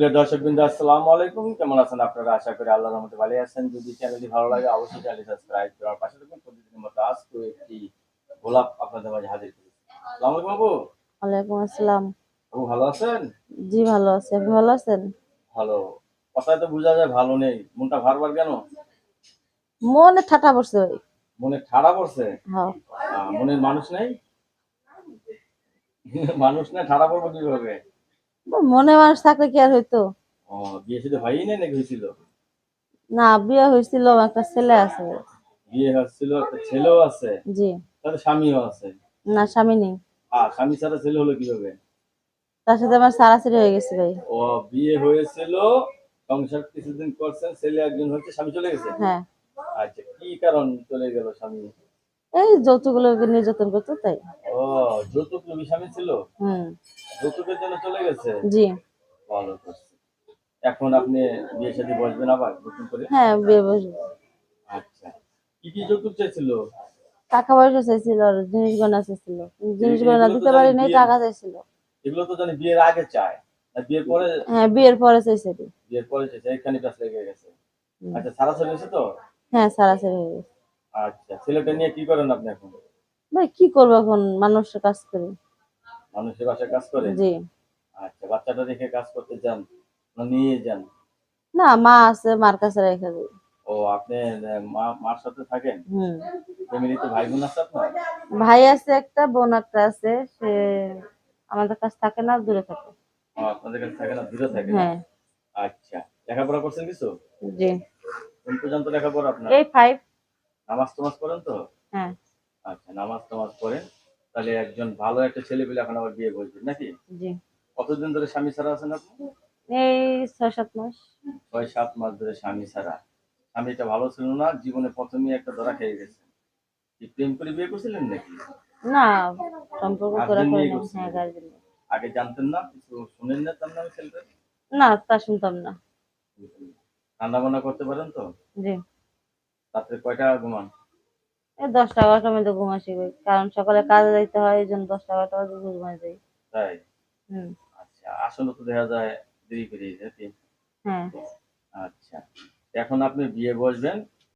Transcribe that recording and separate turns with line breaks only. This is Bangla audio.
সুপ্রিয় দর্শক বিন্দু আসসালামু আলাইকুম। কেমন আছেন আপনারা? আশা করি আল্লাহর রহমতে ভালো আছেন। যদি চ্যানেলটি ভালো লাগে অবশ্যই চ্যানেলটি সাবস্ক্রাইব করার পাশে থাকুন। প্রতিদিনের মতো আজকে একটি গোলাপ আপনাদের মাঝে হাজির করেছি। আসসালামু আলাইকুম আপু।
ওয়ালাইকুম আসসালাম।
আপু ভালো আছেন?
জি ভালো আছি। আপনি ভালো আছেন?
ভালো। কথায় তো বোঝা যায় ভালো নেই। মনটা ভারবার কেন?
মনে ঠাটা পড়ছে ভাই।
মনে ঠাড়া পড়ছে?
হ্যাঁ।
মনের মানুষ নেই? মানুষ নেই ঠাড়া পড়ব কীভাবে?
মনে মানুষ থাকলে কি আর হইতো?
ও বিয়ে শুধু হয়ই নেই নাকি হয়েছিল
না বিয়ে হয়েছিল একটা ছেলে আছে।
বিয়ে হচ্ছিল ছেলেও আছে।
জি।
তাহলে স্বামীও আছে?
না স্বামী নেই।
আর স্বামী ছাড়া ছেলে হলো কীভাবে?
তার সাথে আমার সারাসারি হয়ে গেছে ভাই।
ও বিয়ে হয়েছিল সংসার কিছুদিন করছেন ছেলে একজন হচ্ছে স্বামী চলে গেছে?
হ্যাঁ।
আচ্ছা কি কারণ চলে গেল স্বামী?
এই যৌতুকগুলো নির্যাতন করতো তাই।
ও যৌতুক লোভী স্বামী ছিল?
হুম।
যৌতুকের জন্য চলে গেছে?
জি।
ভালো করছে। এখন আপনি বিয়ে সাথে বসবেন আবার নতুন করে?
হ্যাঁ বিয়ে বসবো।
আচ্ছা। কি কি যৌতুক চাইছিল?
টাকা পয়সা চাইছিল আর জিনিস গয়না চাইছিল। জিনিস গয়না দিতে পারি নাই টাকা চাইছিল।
এগুলো তো জানি বিয়ের আগে চায়। না বিয়ের পরে
হ্যাঁ বিয়ের পরে চাইছে।
বিয়ের পরে চাইছে এখানে কাজ লেগে গেছে। আচ্ছা সারা চলে গেছে তো?
হ্যাঁ সারাসারি হয়ে গেছে।
আচ্ছা ছেলেটা নিয়ে কি করেন আপনি এখন?
ভাই কি করব এখন মানুষের কাজ করি?
মানুষের বাসায় কাজ করে?
জি।
আচ্ছা বাচ্চাটা রেখে কাজ করতে যান না নিয়ে যান?
না মা আছে মার কাছে রেখে দিই।
ও আপনি মা মার সাথে থাকেন?
হুম।
ফ্যামিলিতে ভাই বোন আছে আপনার?
ভাই আছে একটা বোন একটা আছে সে আমাদের কাছে থাকে না দূরে থাকে।
আপনাদের কাছে থাকে না দূরে থাকে
হ্যাঁ।
আচ্ছা লেখাপড়া করছেন কিছু?
জি।
কোন পর্যন্ত লেখাপড়া আপনার?
এই ফাইভ
নামাজ টামাজ করেন তো?
হ্যাঁ।
আচ্ছা নামাজ টামাজ করেন তাহলে একজন ভালো একটা ছেলে পেলে এখন আবার বিয়ে বসবেন নাকি?
জি।
কতদিন ধরে স্বামী ছাড়া আছেন আপনি?
এই ছয় সাত মাস।
ছয় সাত মাস ধরে স্বামী ছাড়া। স্বামীটা ভালো ছিল না জীবনে প্রথমেই একটা ধরা খেয়ে গেছে। কি প্রেম করে বিয়ে করছিলেন নাকি?
না সম্পর্ক করে করে? হ্যাঁ গার্জেন
আগে জানতেন না? কিছু শুনেন না তার নামে ছেলেটা?
না তা শুনতাম না।
রান্না বান্না করতে পারেন তো?
জি।
রাত্রে কয়টা ঘুমান?
এই দশটা এগারোটার মধ্যে ঘুম আসি ভাই কারণ সকালে কাজে যাইতে হয় এই জন্য দশটা এগারোটা বাজে ঘুমাই যাই
তাই?
হুম।
আচ্ছা আসলে তো দেখা যায় দেরি করে যেতে
হ্যাঁ।
আচ্ছা এখন আপনি বিয়ে বসবেন